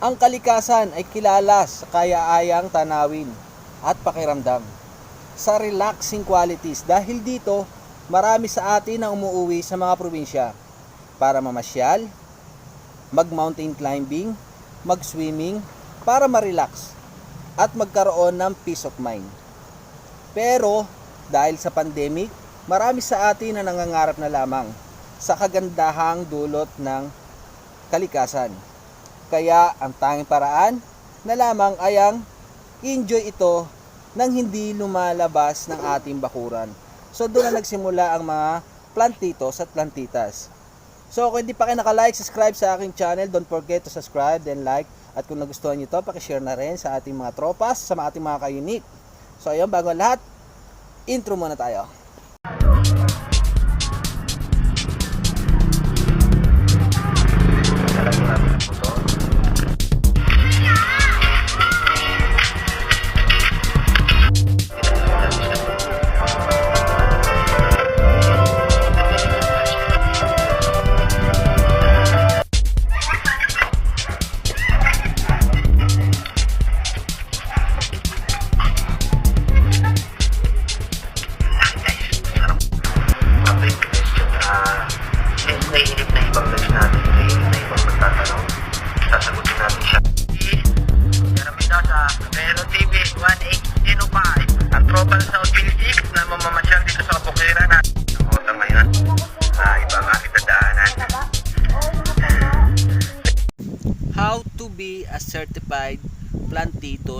Ang kalikasan ay kilala sa kaya-ayang tanawin at pakiramdam sa relaxing qualities dahil dito marami sa atin ang umuuwi sa mga probinsya para mamasyal, mag-mountain climbing, mag-swimming para ma-relax at magkaroon ng peace of mind. Pero dahil sa pandemic, marami sa atin na nangangarap na lamang sa kagandahang dulot ng kalikasan. Kaya ang tanging paraan na lamang ay ang enjoy ito nang hindi lumalabas ng ating bakuran. So doon na nagsimula ang mga plantitos at plantitas. So kung hindi pa kayo naka-like, subscribe sa aking channel, don't forget to subscribe and like. At kung nagustuhan nyo ito, pakishare na rin sa ating mga tropas, sa ating mga ka-unique. So ayun, bago lahat, intro muna tayo.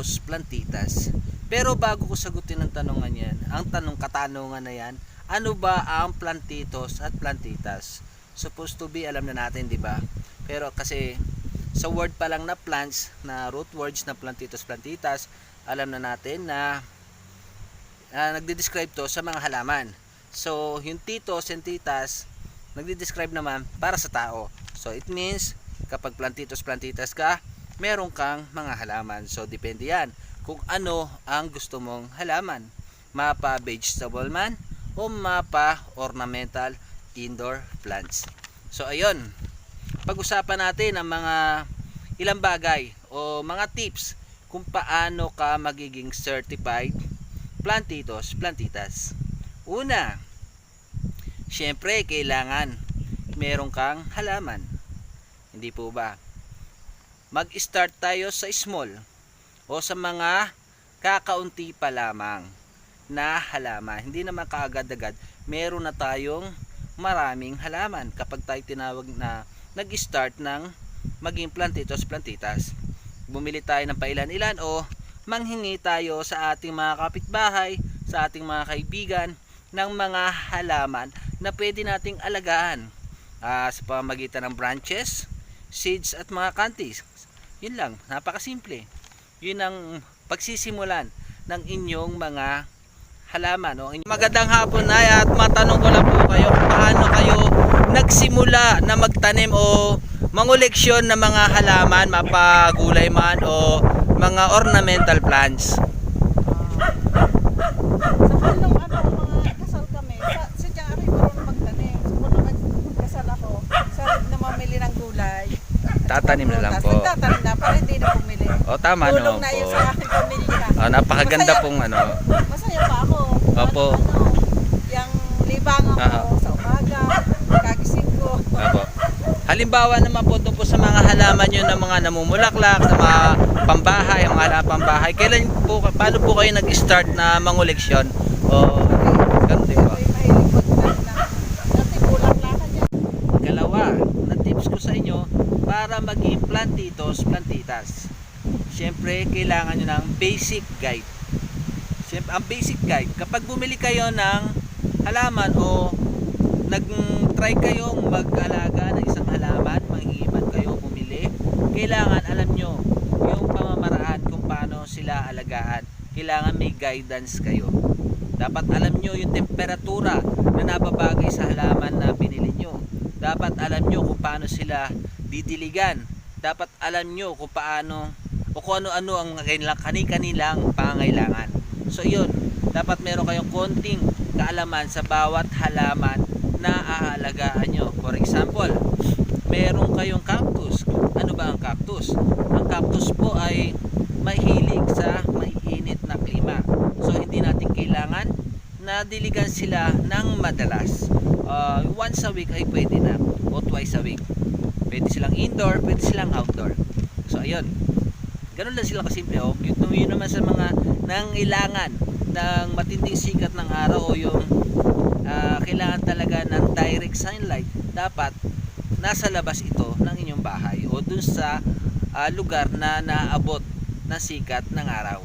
Plantitos plantitas. Pero bago ko sagutin ang tanongan yan, ang tanong katanungan na yan, ano ba ang plantitos at plantitas? Supposed to be, alam na natin, di ba? Pero kasi sa word pa lang na plants, na root words na plantitos plantitas, alam na natin na uh, nagde-describe to sa mga halaman. So, yung titos and titas, nagde-describe naman para sa tao. So, it means, kapag plantitos plantitas ka, meron kang mga halaman. So, depende yan kung ano ang gusto mong halaman. Mapa vegetable man o mapa ornamental indoor plants. So, ayun. Pag-usapan natin ang mga ilang bagay o mga tips kung paano ka magiging certified plantitos plantitas. Una, syempre kailangan meron kang halaman. Hindi po ba? Mag-start tayo sa small o sa mga kakaunti pa lamang na halaman. Hindi naman kaagad-agad. Meron na tayong maraming halaman kapag tayo tinawag na nag-start ng maging plantitos plantitas. Bumili tayo ng pailan-ilan o manghingi tayo sa ating mga kapitbahay, sa ating mga kaibigan ng mga halaman na pwede nating alagaan ah, sa pamamagitan ng branches, seeds at mga candies. Yun lang, napakasimple. Yun ang pagsisimulan ng inyong mga halaman. O. Magandang hapon na at matanong ko lang po kayo paano kayo nagsimula na magtanim o mangoleksyon ng mga halaman, mapagulay man o mga ornamental plants. Sa nung ano, mga kasal kami, sa, sadyang ako yung marunong magtanim. So, kung nung nagkasal ako, sarap na mamili ng gulay. Tatanim na lang po. Nagtatanim na, para hindi na bumili. O tama Tulong naman na po. yun sa aking pamilya. O, napakaganda Masaya- pong ano. Masaya pa ako. Opo. Ano, yung libangan ko Aha. sa umaga, kagising ko. Apo. Halimbawa naman po ito po sa mga halaman nyo na mga namumulaklak, sa mga pambahay, mga halaman pambahay. Kailan po, paano po kayo nag-start na mangoleksyon? O, ganun din po. Ako'y mahilig magtanim ng dati bulang-lakan yan. Ikalawa, na tips ko sa inyo para maging plantitos, plantitas. Siyempre, kailangan nyo ng basic guide. Siyempre, ang basic guide, kapag bumili kayo ng halaman o nag-try kayong mag-alaga ng isang halaman, manghihiman kayo, bumili, kailangan alam nyo yung pamamaraan kung paano sila alagaan. Kailangan may guidance kayo. Dapat alam nyo yung temperatura na nababagay sa halaman na binili nyo. Dapat alam nyo kung paano sila didiligan. Dapat alam nyo kung paano o kung ano-ano ang kanilang kani-kanilang pangangailangan. So yun, dapat meron kayong konting kaalaman sa bawat halaman na aalagaan nyo. For example, meron kayong cactus. Ano ba ang cactus? Ang cactus po ay mahilig sa mainit na klima. So hindi natin kailangan na diligan sila ng madalas. Uh, once a week ay pwede na o twice a week. Pwede silang indoor, pwede silang outdoor. So ayun. Ganun lang sila kasimple. Oh. Cute yun naman sa mga nangailangan ng matinding sikat ng araw o yung ah, kailangan talaga ng direct sunlight. Dapat nasa labas ito ng inyong bahay o dun sa ah, lugar na naabot ng sikat ng araw.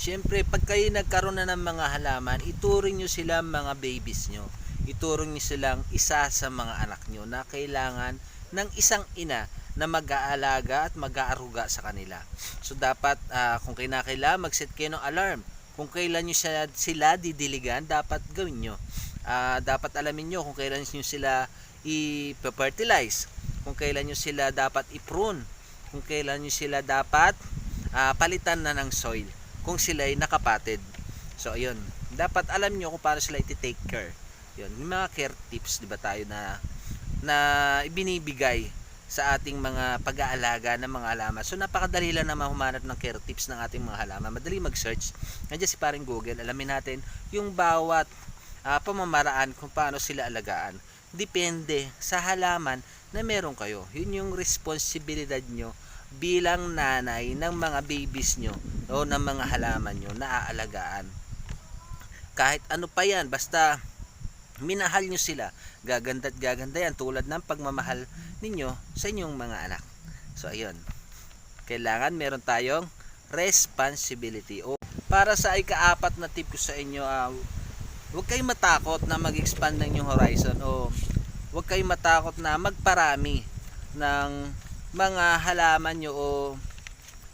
Siyempre, pag kayo nagkaroon na ng mga halaman, ituring nyo sila mga babies nyo. Ituring nyo silang isa sa mga anak nyo na kailangan ng isang ina na mag-aalaga at mag-aaruga sa kanila. So dapat ah, kung kinakailangan mag-set kayo ng alarm. Kung kailan nyo sila, sila didiligan, dapat gawin nyo. Ah, dapat alamin nyo kung kailan nyo sila i-fertilize. Kung kailan nyo sila dapat i-prune. Kung kailan nyo sila dapat ah, palitan na ng soil kung sila ay nakapatid. So ayun, dapat alam nyo kung paano sila i-take care. Yun, yung mga care tips, 'di ba tayo na na ibinibigay sa ating mga pag-aalaga ng mga halaman. So napakadali lang naman humanap ng care tips ng ating mga halaman. Madali mag-search. Nandiyan si paring Google, alamin natin yung bawat ah, pamamaraan kung paano sila alagaan. Depende sa halaman na meron kayo. Yun yung responsibilidad nyo bilang nanay ng mga babies nyo o ng mga halaman nyo na aalagaan. Kahit ano pa yan, basta minahal nyo sila, gaganda at gaganda yan tulad ng pagmamahal ninyo sa inyong mga anak. So ayun, kailangan meron tayong responsibility. O para sa ikaapat na tip ko sa inyo, ah, huwag kayong matakot na mag-expand ng inyong horizon o huwag kayong matakot na magparami ng mga halaman nyo o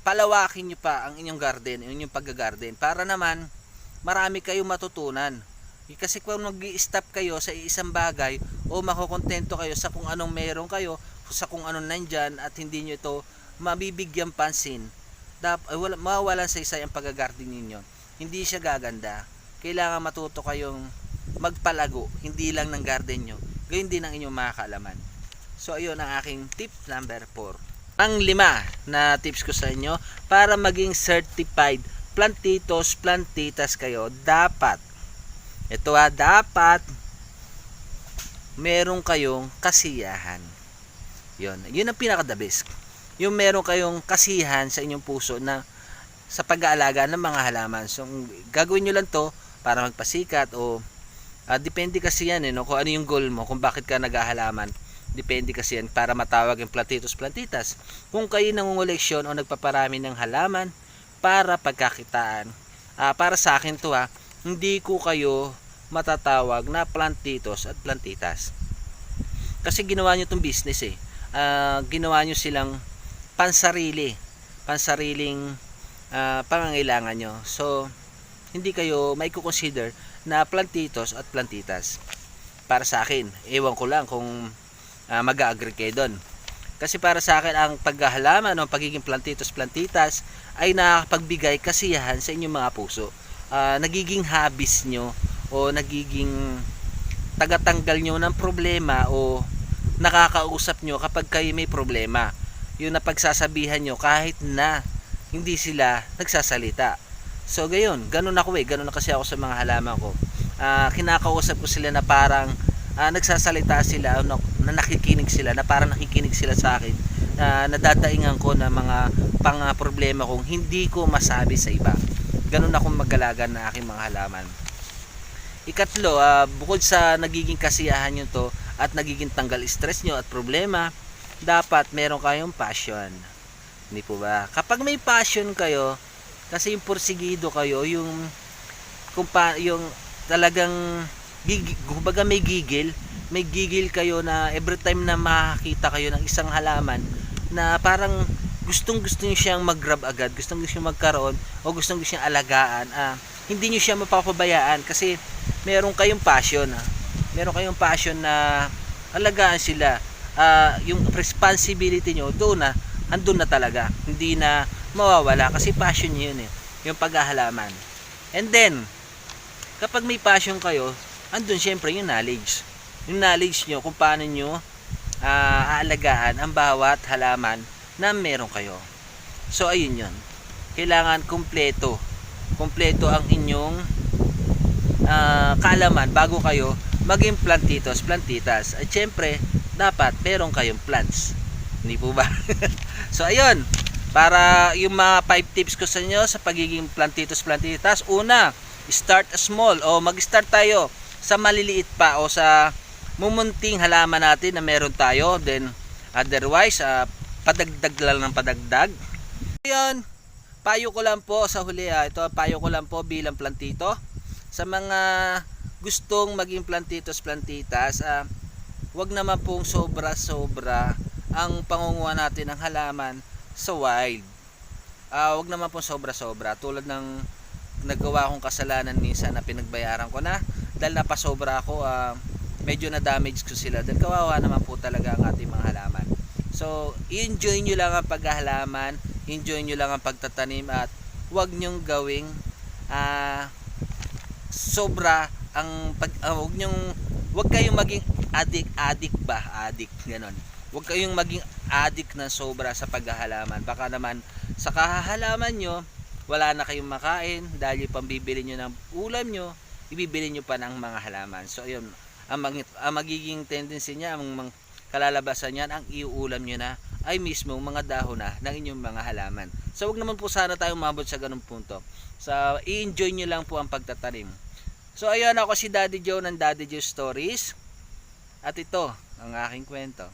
palawakin nyo pa ang inyong garden, inyong pagga-garden para naman marami kayong matutunan. Eh, Kasi kung mag stop kayo sa isang bagay o makukontento kayo sa kung anong meron kayo, sa kung anong nandyan at hindi nyo ito mabibigyan pansin, dap, ay, wala, mawawalan sa isa ang pagga-garden ninyo. Hindi siya gaganda. Kailangan matuto kayong magpalago, hindi lang ng garden nyo, gayon din ang inyong mga kaalaman. So ayun ang aking tip number 4. Ang lima na tips ko sa inyo para maging certified plantitos, plantitas kayo, dapat ito ha, dapat meron kayong kasiyahan. Yun, yun ang pinaka the best. Yung meron kayong kasiyahan sa inyong puso na sa pag-aalaga ng mga halaman. So, gagawin nyo lang to para magpasikat o ah, depende kasi yan eh, no? kung ano yung goal mo, kung bakit ka naghahalaman. Depende kasi yan para matawag yung plantitos plantitas. Kung kayo nangungoleksyon o nagpaparami ng halaman para pagkakitaan. Ah, para sa akin to ha, hindi ko kayo matatawag na plantitos at plantitas. Kasi ginawa nyo itong business eh. Ah, ginawa nyo silang pansarili. Pansariling ah, pangangailangan nyo. So, hindi kayo may consider na plantitos at plantitas. Para sa akin, ewan ko lang kung uh, mag-agree kayo doon. Kasi para sa akin, ang paghahalaman o pagiging plantitos plantitas ay nakakapagbigay kasiyahan sa inyong mga puso. Ah, nagiging habis nyo o nagiging tagatanggal nyo ng problema o nakakausap nyo kapag kayo may problema. Yung napagsasabihan nyo kahit na hindi sila nagsasalita. So gayon, ganun ako eh, ganun na kasi ako sa mga halaman ko. Ah, kinakausap ko sila na parang ah, nagsasalita sila na, na nakikinig sila, na parang nakikinig sila sa akin. Na nadadaingan ko na mga pang problema kong hindi ko masabi sa iba. Ganun akong magalaga na aking mga halaman. Ikatlo, ah, bukod sa nagiging kasiyahan nyo to at nagiging tanggal stress nyo at problema, dapat meron kayong passion. Hindi po ba? Kapag may passion kayo, kasi yung porsigido kayo, yung kung pa, yung talagang gig, kumbaga may gigil, may gigil kayo na every time na makakita kayo ng isang halaman na parang gustong gusto niyo siyang mag-grab agad, gustong gusto niyo magkaroon o gustong gusto niyang alagaan, ah, hindi niyo siya mapapabayaan kasi meron kayong passion. Ah. Meron kayong passion na alagaan sila. Ah, yung responsibility niyo doon na andun na talaga. Hindi na mawawala kasi passion niyo yun eh. Yung paghahalaman. And then, kapag may passion kayo, andun syempre yung knowledge. Yung knowledge nyo kung paano nyo ah, aalagaan ang bawat halaman na meron kayo. So ayun yun. Kailangan kumpleto. Kumpleto ang inyong ah, kaalaman bago kayo maging plantitos, plantitas. At syempre, dapat meron kayong plants. Hindi po ba? so ayun, para yung mga 5 tips ko sa inyo sa pagiging plantitos, plantitas. Una, start small o mag-start tayo sa maliliit pa o sa mumunting halaman natin na meron tayo. Then, otherwise, ah, padagdag lang ng padagdag. Ayun, payo ko lang po sa huli ah, ito payo ko lang po bilang plantito. Sa mga gustong maging plantitos plantitas ah, wag naman pong sobra sobra ang pangunguha natin ng halaman sa wild. Ah, wag naman pong sobra sobra tulad ng nagawa kong kasalanan minsan na pinagbayaran ko na dahil napasobra ako ah, medyo na damage ko sila. Dahil kawawa naman po talaga ang ating mga halaman so enjoy nyo lang ang paghahalaman enjoy nyo lang ang pagtatanim at huwag nyong gawing ah, sobra ang pag ah, huwag nyong huwag kayong maging addict addict ba? Addict ganon. Huwag kayong maging addict na sobra sa paghahalaman. Baka naman sa kahahalaman nyo wala na kayong makain dahil pambibili nyo ng ulam nyo ibibili nyo pa ng mga halaman. So ayun ang, mag- ang magiging tendency niya ang mga kalalabasan niyan ang iuulam nyo na ay mismo mga dahon na ng inyong mga halaman. So wag naman po sana tayo umabot sa ganung punto. So i-enjoy nyo lang po ang pagtatanim. So ayun ako si Daddy Joe ng Daddy Joe Stories. At ito ang aking kwento.